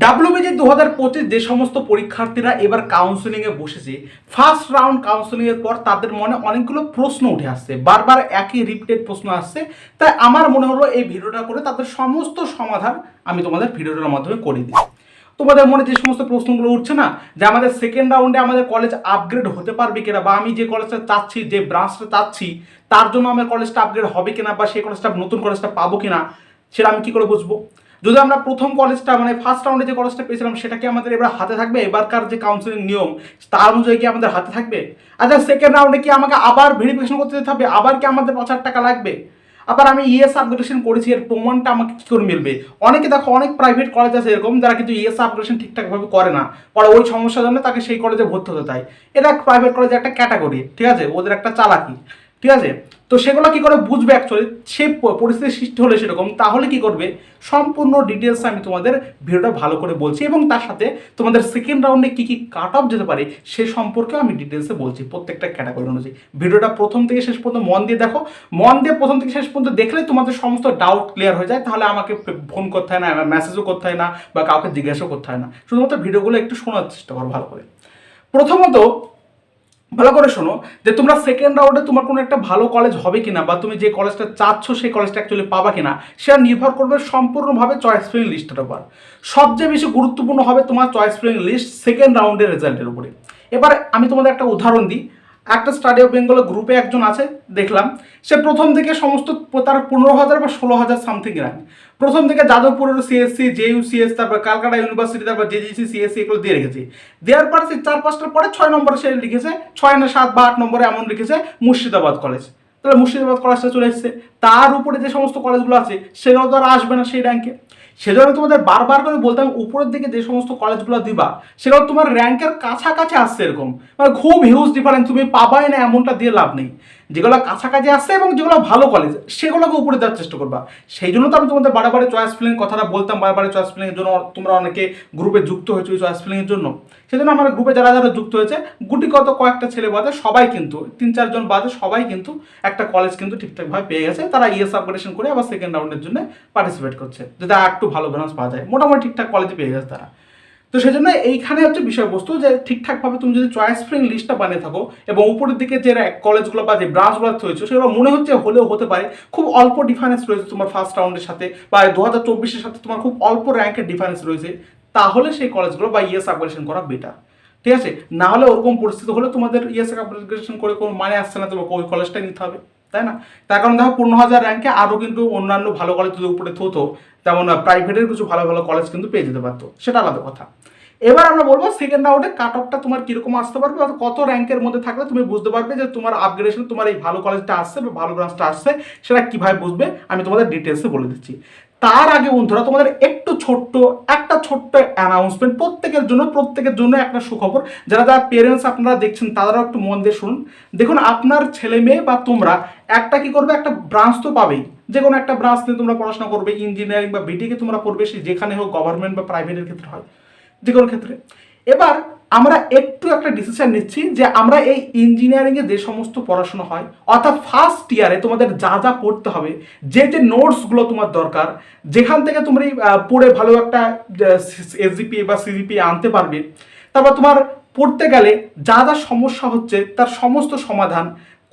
WBG দু হাজার পঁচিশ যে সমস্ত পরীক্ষার্থীরা এবার কাউন্সেলিংয়ে বসেছে ফার্স্ট রাউন্ড কাউন্সেলিংয়ের পর তাদের মনে অনেকগুলো প্রশ্ন উঠে আসছে, বারবার একই রিপিটেড প্রশ্ন আসছে। তাই আমার মনে হলো এই ভিডিওটা করে তাদের সমস্ত সমাধান আমি তোমাদের ভিডিওটার মাধ্যমে করে দিই। তোমাদের মনে যে সমস্ত প্রশ্নগুলো উঠছে না, যে আমাদের সেকেন্ড রাউন্ডে আমাদের কলেজ আপগ্রেড হতে পারবে কিনা বা আমি যে কলেজটা চাচ্ছি, যে ব্রাঞ্চটা চাচ্ছি, তার জন্য আমার কলেজটা আপগ্রেড হবে কিনা বা সেই কলেজটা নতুন কলেজটা পাবো কিনা, সেটা আমি কী করে বুঝব? যদি আমরা প্রথম কলেজটা মানে ফার্স্ট রাউন্ডে যে কলেজটা পেয়েছিলাম সেটা কি আমাদের এবার হাতে থাকবে? এবারকার যে কাউন্সিলিং নিয়ম, তার অনুযায়ী কি আমাদের হাতে থাকবে? আচ্ছা সেকেন্ড রাউন্ডে কি আমাকে আবার ভেরিফিকেশন করতে যেতে হবে? আবার কি আমাদের পাঁচ হাজার টাকা লাগবে? আবার আমি ইএস আপগ্রেডেশন করেছি, এর প্রমাণটা আমাকে কী করে মিলবে? অনেকে দেখো, অনেক প্রাইভেট কলেজ আছে এরকম, যারা কিন্তু ইএস আপগ্রেডেশন ঠিকঠাকভাবে করে না। পরে ওই সমস্যার জন্য তাকে সেই কলেজে ভর্তি হতে দেয় এটা প্রাইভেট কলেজের একটা ক্যাটাগরি ঠিক আছে? ওদের একটা চালাকি, ঠিক আছে? তো সেগুলো কি করে বুঝবে অ্যাকচুয়ালি সে প- পরিস্থিতির সৃষ্টি হলে সেরকম। তাহলে কি করবে? সম্পূর্ণ ডিটেলস আমি তোমাদের ভিডিওটা ভালো করে বলছি এবং তার সাথে তোমাদের সেকেন্ড রাউন্ডে কি কি কাট অফ যেতে পারে সে সম্পর্কে আমি ডিটেলসে বলছি প্রত্যেকটা ক্যাটাগরি অনুযায়ী। ভিডিওটা প্রথম থেকে শেষ পর্যন্ত মন দিয়ে দেখো। মন দিয়ে প্রথম থেকে শেষ পর্যন্ত দেখলে তোমাদের সমস্ত ডাউট ক্লিয়ার হয়ে যায়। তাহলে আমাকে ফোন করতে হয় না মেসেজও করতে হয় না, বা কাউকে জিজ্ঞাসাও করতে হয় না। শুধুমাত্র ভিডিওগুলো একটু শোনার চেষ্টা করো ভালো করে। প্রথমত ভালো করে শোনো যে তোমরা সেকেন্ড রাউন্ডে তোমার কোনো একটা ভালো কলেজ হবে কিনা বা তুমি যে কলেজটা চাচ্ছ সেই কলেজটা অ্যাকচুয়ালি পাবা কিনা, সেটা নির্ভর করবে সম্পূর্ণভাবে চয়েস ফিলিং লিস্টের উপর। সবচেয়ে বেশি গুরুত্বপূর্ণ হবে তোমার চয়েস ফিলিং লিস্ট সেকেন্ড রাউন্ডের রেজাল্টের উপরে। এবার আমি তোমাদের একটা উদাহরণ দিই। একটা স্টাডি অফ বেঙ্গল গ্রুপে একজন আছে, দেখলাম। সে প্রথম থেকে সমস্ত তার পনেরো হাজার বা ষোলো হাজার সামথিং র্যাঙ্ক প্রথম থেকে যাদবপুরের সিএসসি জেইউসিএস তারপর কালকাটা ইউনিভার্সিটি তারপর জেজিসি সিএসসি এগুলো দিয়ে রেখেছে। দেওয়ার পর সে চার পাঁচটার পরে ছয় নম্বরে সে লিখেছে, ছয় না সাত বা আট নম্বরে এমন লিখেছে, মুর্শিদাবাদ কলেজ তাহলে মুর্শিদাবাদ কলেজটা চলে এসেছে। তার উপরে যে সমস্ত কলেজগুলো আছে, সেগুলো তো আর আসবে না সেই র্যাঙ্কে সেজন্য তোমাদের বারবার করে বলতাম, উপরের দিকে যে সমস্ত কলেজগুলো দিবা, সেগুলো তোমার র্যাঙ্কের কাছাকাছি আসছে এরকম। মানে খুব হিউজ ডিফারেন্স তুমি পাবাই না, এমনটা দিয়ে লাভ নেই। যেগুলো কাছাকাছি আসছে এবং যেগুলো ভালো কলেজ সেগুলোকে উপরে দেওয়ার চেষ্টা করবা। সেই জন্য তো আমি তোমাদের বারবারে চয়েস ফিলিং কথাটা বলতাম, বারবারে চয়েস ফিলিং এর জন্য তোমরা অনেকে গ্রুপে যুক্ত হয়েছো চয়েস ফিলিং এর জন্য। সেজন্য আমার গ্রুপে যারা যারা যুক্ত হয়েছে গুটি কত কয়েকটা ছেলে বাদে সবাই কিন্তু, তিন চারজন বাদে সবাই কিন্তু একটা কলেজ কিন্তু ঠিকঠাকভাবে পেয়ে গেছে। তারা ইএস আপগ্রেডেশন করে আবার সেকেন্ড রাউন্ডের জন্য পার্টিসিপেট করছে। আর একটু ভালো ব্যালেন্স পাওয়া যায়। মোটামুটি ঠিকঠাক কলেজে পেয়ে গেছে তারা। তো সেজন্য এইখানে হচ্ছে বিষয়বস্তু যে ঠিকঠাকভাবে তুমি যদি চয়েস ফ্রিং লিস্টটা বানিয়ে থাকো এবং উপরের দিকে যে কলেজগুলো বা যে ব্রাঞ্চগুলো হয়েছে সেগুলো মনে হচ্ছে হলেও হতে পারে। খুব অল্প ডিফারেন্স রয়েছে তোমার ফার্স্ট রাউন্ডের সাথে বা দু হাজার চব্বিশের সাথে তোমার খুব অল্প র্যাঙ্কের ডিফারেন্স রয়েছে। তাহলে সেই কলেজগুলো বা ইয়েস আপগ্রেশন করা বেটার ঠিক আছে? না হলে ওরকম পরিস্থিতি হলে তোমাদের ইএস আপগ্রেশন করে কোনো মানে আসছে না তোমাকে ওই কলেজটাই নিতে হবে। তাই না? তার কারণ দেখো, পনেরো হাজার র্যাঙ্কে আরও কিন্তু অন্যান্য ভালো কলেজ যদি উপরে থতো। তেমন প্রাইভেটের কিছু ভালো ভালো কলেজ কিন্তু পেয়ে যেতে পারতো। সেটা আলাদা কথা। এবার আমরা বলব সেকেন্ড রাউন্ডে কাট অফটা তোমার কীরকম আসতে পারবে? অর্থাৎ কত র্যাঙ্কের মধ্যে থাকলে তুমি বুঝতে পারবে যে তোমার আপগ্রেডেশন তোমার এই ভালো কলেজটা আসছে বা ভালো ব্রাঞ্চটা আসছে, সেটা কীভাবে বুঝবে? আমি তোমাদের ডিটেলসে বলে দিচ্ছি। তার আগে বন্ধুরা, তোমাদের একটু ছোট্ট, একটা ছোট্ট অ্যানাউন্সমেন্ট প্রত্যেকের জন্য প্রত্যেকের জন্য একটা সুখবর। যারা যারা পেরেন্টস আপনারা দেখছেন তারাও একটু মন দিয়ে শুনুন। দেখুন, আপনার ছেলে মেয়ে বা তোমরা একটা কি করবে? একটা ব্রাঞ্চ তো পাবেই। যে কোনো একটা ব্রাঞ্চ নিয়ে তোমরা পড়াশোনা করবে ইঞ্জিনিয়ারিং বা বিটিকে তোমরা পড়বে, সে যেখানে হোক গভর্নমেন্ট বা প্রাইভেটের ক্ষেত্রে হয়, যে কোনো ক্ষেত্রে। এবার আমরা একটু একটা ডিসিশন নিচ্ছি যে আমরা এই ইঞ্জিনিয়ারিংয়ে যে সমস্ত পড়াশোনা হয়, অর্থাৎ ফার্স্ট ইয়ারে তোমাদের যা যা পড়তে হবে, যে যে নোটসগুলো তোমার দরকার, যেখান থেকে তুমি পড়ে ভালো একটা এসজিপি বা সিজিপি আনতে পারবে, তারপর তোমার পড়তে গেলে যা যা সমস্যা হচ্ছে, তার সমস্ত সমাধান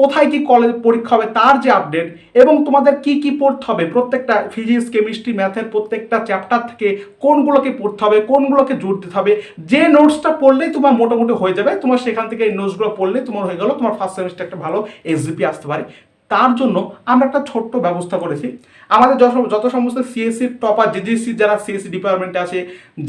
কোথায় কি কলেজ পরীক্ষা হবে, তার যে আপডেট এবং তোমাদের কি কি পড়তে হবে, প্রত্যেকটা ফিজিক্স কেমিস্ট্রি ম্যাথের প্রত্যেকটা চ্যাপ্টার থেকে কোনগুলোকে পড়তে হবে, কোনগুলোকে জোর দিতে হবে, যে নোটসটা পড়লেই তোমার মোটামুটি হয়ে যাবে, তোমার সেখান থেকে এই নোটসগুলো পড়লে তোমার হয়ে গেলো, তোমার ফার্স্ট সেমিস্টার একটা ভালো এসজিপি আসতে পারে। তার জন্য আমরা একটা ছোট্ট ব্যবস্থা করেছি। আমাদের যত সমস্ত সিএসসি টপার জিজিসি যারা সিএসসি ডিপার্টমেন্টে আছে,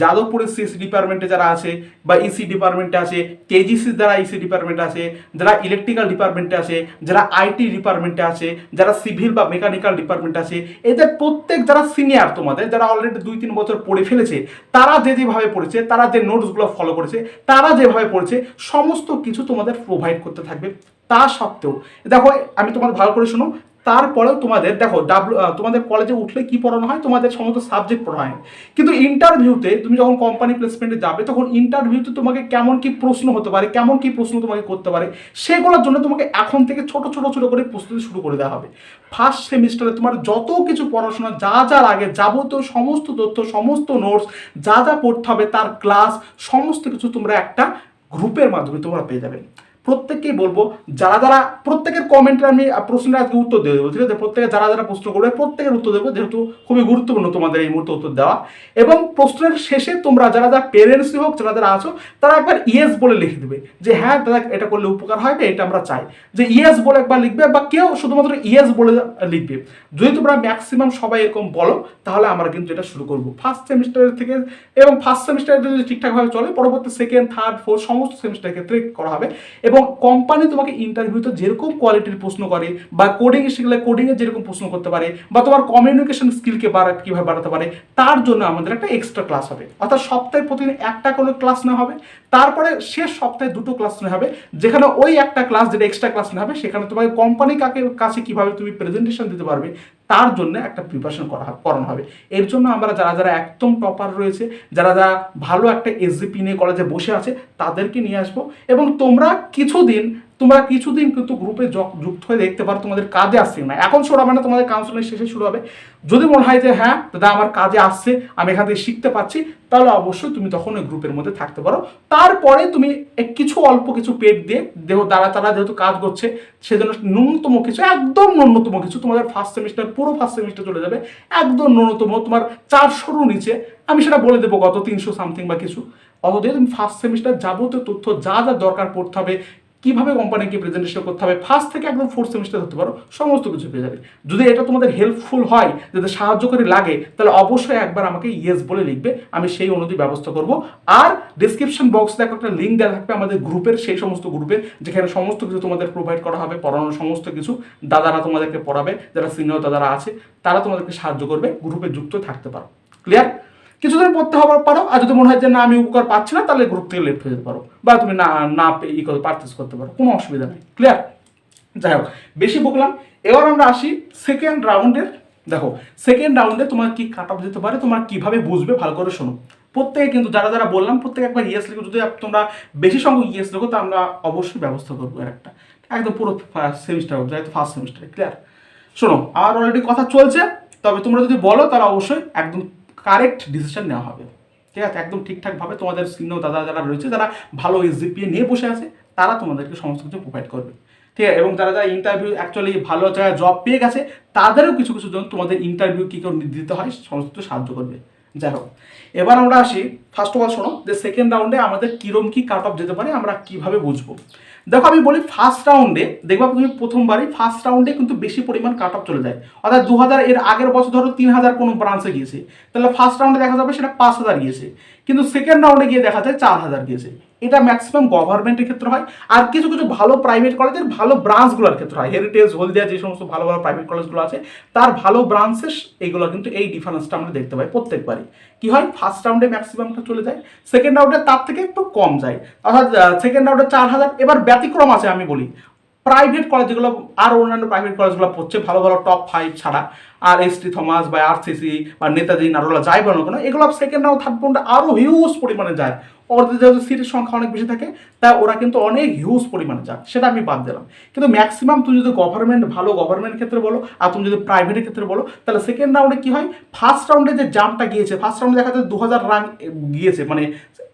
যাদবপুরের সিএসসি ডিপার্টমেন্টে যারা আছে, বা ইসি ডিপার্টমেন্টে আছে কেজিসি যারা ইসি ডিপার্টমেন্টে আছে, যারা ইলেকট্রিক্যাল ডিপার্টমেন্টে আছে, যারা আইটি ডিপার্টমেন্টে আছে, যারা সিভিল বা মেকানিক্যাল ডিপার্টমেন্টে আছে, এদের প্রত্যেক যারা সিনিয়র তোমাদের, যারা অলরেডি দুই তিন বছর পড়ে ফেলেছে, তারা যে যেভাবে পড়েছে, তারা যে নোটসগুলো ফলো করেছে, তারা যেভাবে পড়েছে, সমস্ত কিছু তোমাদের প্রোভাইড করতে থাকবে। তা সত্ত্বেও, দেখো, আমি তোমাদের ভালো করে শোনো তারপরেও তোমাদের, দেখো ডাব্লু তোমাদের কলেজে উঠলে কি পড়ানো হয়? তোমাদের সমস্ত সাবজেক্ট পড়ানো হয়। কিন্তু ইন্টারভিউতে তুমি যখন কোম্পানি প্লেসমেন্টে যাবে, তখন ইন্টারভিউতে তোমাকে কেমন কি প্রশ্ন হতে পারে, কেমন কি প্রশ্ন তোমাকে করতে পারে, সেগুলোর জন্য তোমাকে এখন থেকে ছোট ছোট ছোট করে প্রস্তুতি শুরু করে দেওয়া হবে। ফার্স্ট সেমিস্টারে তোমার যত কিছু পড়াশোনা, যা যা লাগে যাবতীয় সমস্ত তথ্য, সমস্ত নোটস যা যা পড়তে হবে, তার ক্লাস সমস্ত কিছু তোমরা একটা গ্রুপের মাধ্যমে তোমরা পেয়ে যাবে। প্রত্যেককেই বলব, যারা যারা প্রত্যেকের কমেন্টে আমি প্রশ্নের আজকে উত্তর দিয়ে দেবো, ঠিক আছে? প্রত্যেকে যারা যারা প্রশ্ন করবে, প্রত্যেকের উত্তর দেবো, যেহেতু খুবই গুরুত্বপূর্ণ তোমাদের এই মুহূর্তে উত্তর দেওয়া। এবং প্রশ্নের শেষে তোমরা যারা যারা পেরেন্টসই হোক, যারা যারা আছো, তারা একবার ইয়েস বলে লিখে দেবে যে হ্যাঁ দাদা, এটা করলে উপকার হবে এটা আমরা চাই। যে ইয়েস বলে একবার লিখবে বা কেউ শুধুমাত্র ইয়েস বলে লিখবে। যদি তোমরা ম্যাক্সিমাম সবাই এরকম বলো, তাহলে আমরা কিন্তু এটা শুরু করব। ফার্স্ট সেমিস্টারের থেকে এবং ফার্স্ট সেমিস্টারে যদি ঠিকঠাকভাবে চলে, পরবর্তী সেকেন্ড থার্ড ফোর্থ সমস্ত সেমিস্টারের ক্ষেত্রে করা হবে। এবং কোম্পানি তোমাকে ইন্টারভিউতে যেরকম কোয়ালিটির প্রশ্ন করে বা কোডিং শিখলে কোডিংয়ে যেরকম প্রশ্ন করতে পারে বা তোমার কমিউনিকেশন স্কিলকে বাড়া, কীভাবে বাড়াতে পারে, তার জন্য আমাদের একটা এক্সট্রা ক্লাস হবে। অর্থাৎ সপ্তাহে প্রতিদিন একটা করে ক্লাস নেওয়া হবে, তারপরে শেষ সপ্তাহে দুটো ক্লাস নেওয়া হবে, যেখানে ওই একটা ক্লাস যেটা এক্সট্রা ক্লাস নেওয়া হবে, সেখানে তোমাকে কোম্পানি কাকে, কাছে কীভাবে তুমি প্রেজেন্টেশন দিতে পারবে তার জন্য একটা প্রিপারেশন করা করানো হবে। এর জন্য আমরা যারা যারা একদম টপার রয়েছে, যারা যারা ভালো একটা এসজিপি নিয়ে কলেজে বসে আছে, তাদেরকে নিয়ে আসব। এবং তোমরা কিছুদিন তোমরা কিছুদিন কিন্তু গ্রুপে যুক্ত হয়ে দেখতে পারো তোমাদের কাজে আসছে না এখন শুরু হবে না তোমাদের কাউন্সিলিং শেষে শুরু হবে। যদি মনে হয় যে হ্যাঁ দাদা আমার কাজে আসছে, আমি এখান থেকে শিখতে পারছি, তাহলে অবশ্যই তুমি তখন ওই গ্রুপের মধ্যে থাকতে পারো। তারপরে তুমি কিছু অল্প কিছু পেড দিয়ে, দেহ দ্বারা তারা যেহেতু কাজ করছে, সেজন্য ন্যূনতম কিছু, একদম ন্যূনতম কিছু, তোমাদের ফার্স্ট সেমিস্টার পুরো ফার্স্ট সেমিস্টার চলে যাবে। একদম ন্যূনতম, তোমার চারশোরও নিচে, আমি সেটা বলে দেবো কত তিনশো সামথিং বা কিছু। অত দিয়ে তুমি ফার্স্ট সেমিস্টার যাবতীয় তথ্য, যা যা দরকার পড়তে হবে কীভাবে কোম্পানিকে প্রেজেন্টেশন করতে হবে? ফার্স্ট থেকে একদম ফোর্থ সেমিস্টার ধরতে পারো, সমস্ত কিছু পেয়ে যাবে। যদি এটা তোমাদের হেল্পফুল হয়, যদি সাহায্যকারী লাগে, তাহলে অবশ্যই একবার আমাকে ইয়েস বলে লিখবে, আমি সেই অনুযায়ী ব্যবস্থা করব। আর ডিসক্রিপশন বক্স দেখো একটা লিঙ্ক দেওয়া থাকবে আমাদের গ্রুপের সেই সমস্ত গ্রুপে যেখানে সমস্ত কিছু তোমাদের প্রোভাইড করা হবে, পড়ানোর সমস্ত কিছু দাদারা তোমাদেরকে পড়াবে, যারা সিনিয়র দাদারা আছে, তারা তোমাদেরকে সাহায্য করবে গ্রুপে যুক্ত থাকতে পারো। ক্লিয়ার কিছুদিন পড়তে হবে পারো, আর যদি মনে হয় যে না, আমি উপকার পাচ্ছি না, তাহলে গ্রুপ থেকে লেফট হয়ে যেতে পারো। বা তুমি না না ই করে পারচেস করতে পারো, কোনো অসুবিধা নেই। ক্লিয়ার যাই হোক, বেশি বকলাম। এবার আমরা আসি সেকেন্ড রাউন্ডের দেখো সেকেন্ড রাউন্ডে তোমার কি কাট অফ যেতে পারে, তোমার কীভাবে বুঝবে, ভালো করে শোনো। প্রত্যেকে কিন্তু, যারা যারা বললাম, প্রত্যেকে একবার ইয়েস লিখো। যদি তোমরা বেশি সংখ্যক ইয়েস লিখো তো আমরা অবশ্যই ব্যবস্থা করব এর একটা। একদম পুরো ফার্স্ট সেমিস্টার যেহেতু ফার্স্ট সেমিস্টারে ক্লিয়ার শোনো, আমার অলরেডি কথা চলছে, তবে তোমরা যদি বলো, তাহলে অবশ্যই একদম কারেক্ট ডিসিশন নেওয়া হবে। ঠিক আছে? একদম ঠিকঠাকভাবে তোমাদের সিনিয়র দাদা যারা রয়েছে, যারা ভালো এসজিপিএ নিয়ে বসে আছে, তারা তোমাদেরকে সমস্ত কিছু প্রোভাইড করবে। ঠিক আছে? এবং যারা যারা ইন্টারভিউ অ্যাকচুয়ালি ভালো জায়গায় জব পেয়ে গেছে, তাদেরও কিছু কিছু জন তোমাদের ইন্টারভিউ কী করে দিতে হয়, সমস্ত কিছু সাহায্য করবে। যাই হোক, এবার আমরা আসি ফার্স্ট অফ অল শোনো, যে সেকেন্ড রাউন্ডে আমাদের কিরম কী কাট অফ যেতে পারে, আমরা কীভাবে বুঝব? দেখো আমি বলি ফার্স্ট রাউন্ডে দেখব তুমি প্রথমবারই ফার্স্ট রাউন্ডে কিন্তু বেশি পরিমাণ কাট অফ চলে যায়। অর্থাৎ দু হাজার এর আগের বছর ধরো তিন হাজার কোনো ব্রাঞ্চে গিয়েছে। তাহলে ফার্স্ট রাউন্ডে দেখা যাবে সেটা পাঁচ হাজার গিয়েছে। কিন্তু সেকেন্ড রাউন্ডে গিয়ে দেখা যায় চার হাজার গিয়েছে। এটা ম্যাক্সিমাম গভর্নমেন্টের ক্ষেত্রে হয়, আর কিছু কিছু ভালো প্রাইভেট কলেজের ভালো ব্রাঞ্চগুলোর ক্ষেত্রে হয়। হেরিটেজ হলদিয়া, যে সমস্ত ভালো ভালো প্রাইভেট কলেজগুলো আছে, তার ভালো ব্রাঞ্চের এইগুলো কিন্তু এই ডিফারেন্সটা আমরা দেখতে পাই প্রত্যেকবারই। কি হয়? ফার্স্ট রাউন্ডে ম্যাক্সিমামটা চলে যায় সেকেন্ড রাউন্ডে তার থেকে একটু কম যায়। অর্থাৎ সেকেন্ড রাউন্ডে চার হাজার, এবার ব্যতিক্রম আছে আমি বলি। প্রাইভেট কলেজ যেগুলো আর অন্যান্য প্রাইভেট কলেজগুলো পড়ছে, ভালো ভালো টপ ফাইভ ছাড়া। আর এস টি থমাস বা আরসিসি বা নেতাজি নারোলা যাই বলো কেন, এগুলো সেকেন্ড রাউন্ড থার্ড রাউন্ডে আরও হিউজ পরিমাণে যায়। ওদের যেহেতু সিটের সংখ্যা অনেক বেশি থাকে তাই ওরা কিন্তু অনেক হিউজ পরিমাণে যায়, সেটা আমি বাদ দিলাম। কিন্তু ম্যাক্সিমাম তুমি যদি গভর্নমেন্ট ভালো গভর্নমেন্ট ক্ষেত্রে বলো, আর তুমি যদি প্রাইভেটের ক্ষেত্রে বলো, তাহলে সেকেন্ড রাউন্ডে কী হয়? ফার্স্ট রাউন্ডে যে জাম্পটা গিয়েছে ফার্স্ট রাউন্ডে দেখা যায় দু হাজার র্যাঙ্ক গিয়েছে মানে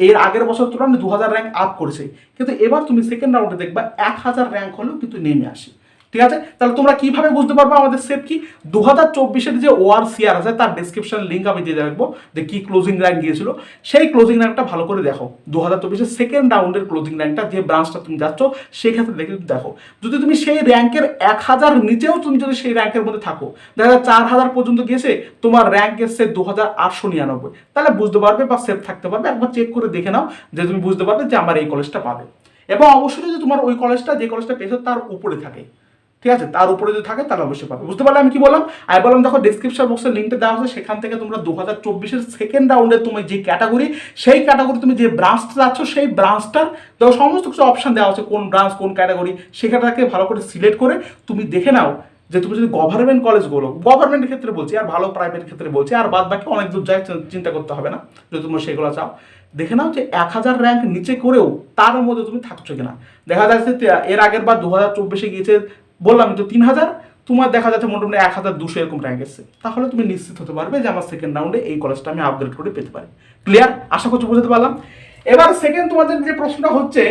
এর আগের বছর তুলনায় দু হাজার র্যাঙ্ক আপ করেছে। কিন্তু এবার তুমি সেকেন্ড রাউন্ডে দেখবা, এক হাজার র্যাঙ্ক হলেও কিন্তু নেমে আসে। ঠিক আছে? তাহলে তোমরা কীভাবে বুঝতে পারবে আমাদের সেট কি? দু হাজার চব্বিশের যে ওয়ার সিআর আছে, তার ডিসক্রিপশন লিঙ্ক আমি দিয়ে রাখব, যে কি ক্লোজিং র্যাঙ্ক গিয়েছিল সেই ক্লোজিং র্যাঙ্কটা ভালো করে দেখো। দু হাজার চব্বিশের সেকেন্ড রাউন্ডের ক্লোজিং র্যাঙ্কটা যে ব্রাঞ্চটা তুমি যাচ্ছ, সেই ক্ষেত্রে দেখে দেখো। যদি তুমি সেই র্যাঙ্কের এক হাজার নিচেও তুমি যদি সেই র্যাঙ্কের মধ্যে থাকো, দেখা যায় চার হাজার পর্যন্ত গিয়েছে, তোমার র্যাঙ্ক এসছে দু হাজার আটশো নিরানব্বই। তাহলে বুঝতে পারবে বা সেফ থাকতে পারবে, একবার চেক করে দেখে নাও, যে তুমি বুঝতে পারবে যে আমার এই কলেজটা পাবে। এবং অবশ্যই যদি তোমার ওই কলেজটা যে কলেজটা পেয়েছ, তার উপরে থাকে। ঠিক আছে? তার উপরে যদি থাকে, তাহলে অবশ্যই পাবে। বুঝতে পারলে আমি কি বললাম? আমি বললাম, দেখো ডিসক্রিপশন বক্সের লিঙ্কটা দেওয়া আছে, সেখান থেকে তোমরা দু হাজার চব্বিশের সেকেন্ড রাউন্ডে তুমি যে ক্যাটাগরি সেই ক্যাটাগরি তুমি যে ব্রাঞ্চটা যাচ্ছ, সেই ব্রাঞ্চটার সমস্ত কিছু অপশন দেওয়া আছে, কোন ব্রাঞ্চ কোন ক্যাটাগরি সেখানটাকে ভালো করে সিলেক্ট করে তুমি দেখে নাও যে তুমি যদি গভর্নমেন্ট কলেজগুলো গভর্নমেন্টের ক্ষেত্রে বলছি, আর ভালো প্রাইভেট ক্ষেত্রে বলছি, আর বাদ বাকি অনেক দূর যায় চিন্তা করতে হবে না, যদি তোমরা সেগুলো চাও। দেখে নাও যে এক হাজার র্যাঙ্ক নিচে করেও তার মধ্যে তুমি থাকছো কিনা। দেখা যাচ্ছে এর আগের বার দু হাজার চব্বিশে গিয়েছে বললাম তো তিন হাজার, তোমার দেখা যাচ্ছে মোটামুটি এক হাজার দুশো এরকম র্যাঙ্ক এসছে। তাহলে তুমি নিশ্চিত হতে পারবে যে আমার সেকেন্ড রাউন্ডে এই কলেজটা আমি আপগ্রেড করে পেতে পারি। ক্লিয়ার আশা করছি বুঝতে পারলাম। এবার সেকেন্ড তোমাদের যে প্রশ্নটা হচ্ছে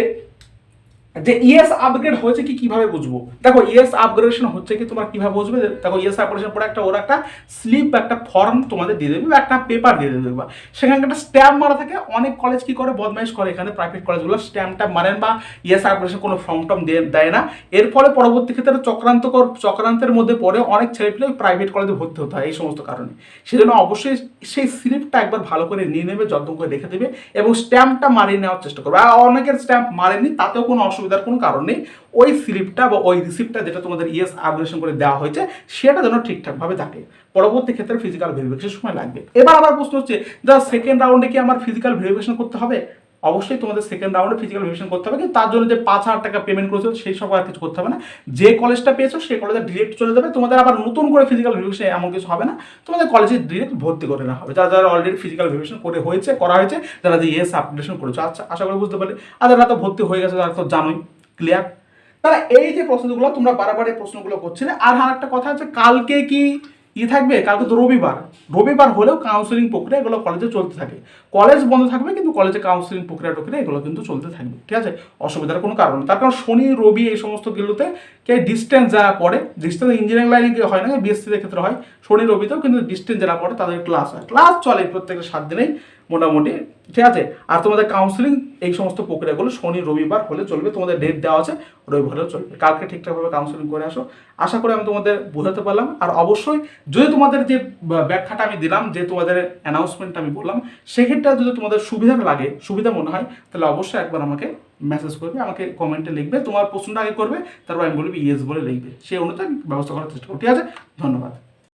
যে ইএস আপগ্রেড হয়েছে কি কীভাবে বুঝব? দেখো ইএস আপগ্রেডেশন হচ্ছে কি তোমরা কীভাবে বুঝবে? দেখো ইএস আপগ্রেডেশন পরে একটা, ওরা একটা স্লিপ একটা ফর্ম তোমাদের দিয়ে দেবে বা একটা পেপার দিয়ে দেবে বা। সেখানে একটা স্ট্যাম্প মারা থাকে। অনেক কলেজ কি করে? বদমাইশ করে এখানে প্রাইভেট কলেজগুলো স্ট্যাম্পটা মারেন বা ইএস আপগ্রেডেশন কোনো ফর্ম টর্ম দিয়ে দেয় না। এর ফলে পরবর্তী ক্ষেত্রে চক্রান্ত কর- চক্রান্তের মধ্যে পড়ে অনেক ছেলেপিলে প্রাইভেট কলেজে ভর্তি হতে হয়, এই সমস্ত কারণে। সেজন্য অবশ্যই সেই স্লিপটা একবার ভালো করে নিয়ে নেবে, যত্ন করে রেখে দেবে এবং স্ট্যাম্পটা মারিয়ে নেওয়ার চেষ্টা করবে। আর অনেকের স্ট্যাম্প মারেনি, তাতেও কোনো অসুবিধার কোনো কারণ নেই। ওই স্লিপটা বা ওই রিসিপ্টটা যেটা তোমাদের ইএস আপগ্রেশন করে দেওয়া হয়েছে, সেটা যেন ঠিকঠাকভাবে থাকে। পরবর্তী ক্ষেত্রে ফিজিক্যাল ভেরিফিকেশন সময় লাগবে। এবার আমার প্রশ্ন হচ্ছে যা সেকেন্ড রাউন্ডে কি আমার ফিজিক্যাল ভেরিফিকেশন করতে হবে? অবশ্যই তোমাদের সেকেন্ড রাউন্ডে ফিজিক্যাল ভেরিফিকেশন করতে হবে, কিন্তু তার জন্য যে পাঁচ হাজার টাকা পেমেন্ট করেছ সেই সব আর কিছু করতে হবে না। যে কলেজটা পেয়েছ সেই কলেজে ডিরেক্ট চলে যাবে, তোমাদের আবার নতুন করে ফিজিক্যাল ভেরিফিকেশন এমন কিছু হবে না। তোমাদের কলেজে ডিরেক্ট ভর্তি করে নেওয়া হবে। যারা যারা অলরেডি ফিজিক্যাল ভেরিফিকেশন করে হয়েছে, করা হয়েছে, যারা যে ইয়েস আপডেশন করেছ। আচ্ছা আশা করি বুঝতে পারলে। আর যারা তো ভর্তি হয়ে গেছে, তারা তো জানোই ক্লিয়ার তাহলে এই যে প্রশ্নগুলো, তোমরা বারবার এই প্রশ্নগুলো করছিলে। আর আর একটা কথা আছে, কালকে কি ই থাকবে, কালকে তো রবিবার। রবিবার হলেও কাউন্সিলিং প্রক্রিয়া এগুলো কলেজে চলতে থাকে। কলেজ বন্ধ থাকবে কিন্তু কলেজে কাউন্সিলিং প্রক্রিয়া টক্রিয়া এগুলো কিন্তু চলতে থাকবে, ঠিক আছে? অসুবিধার কোনো কারণ তার কারণ শনি, রবি এই সমস্ত গুলোতে কে ডিস্টেন্স যারা পড়ে ডিস্টেন্স ইঞ্জিনিয়ারিং লাইনে হয় না বিএসসির ক্ষেত্রে হয়। শনি, রবিতেও কিন্তু ডিস্টেন্স যারা পড়ে তাদের ক্লাস হয়। ক্লাস চলে প্রত্যেকটা সাত দিনেই। মোটামুটি, ঠিক আছে? আর তোমাদের কাউন্সিলিং এই সমস্ত প্রক্রিয়াগুলো শনি, রবিবার হলে চলবে, তোমাদের ডেট দেওয়া আছে রবিবার হলেও চলবে। কালকে ঠিকঠাকভাবে কাউন্সিলিং করে আসো। আশা করি আমি তোমাদের বোঝাতে পারলাম। আর অবশ্যই যদি তোমাদের যে ব্যাখ্যাটা আমি দিলাম, যে তোমাদের অ্যানাউন্সমেন্ট আমি বললাম, সেক্ষেত্রে যদি তোমাদের সুবিধা লাগে, সুবিধা মনে হয়, তাহলে অবশ্যই একবার আমাকে মেসেজ করবে, আমাকে কমেন্টে লিখবে। তোমার প্রশ্নটা আগে করবে, তারপর আমি বলবি ইয়েস বলে লিখবে। সেই অনুযায়ী ব্যবস্থা করার চেষ্টা করব। ঠিক আছে? ধন্যবাদ।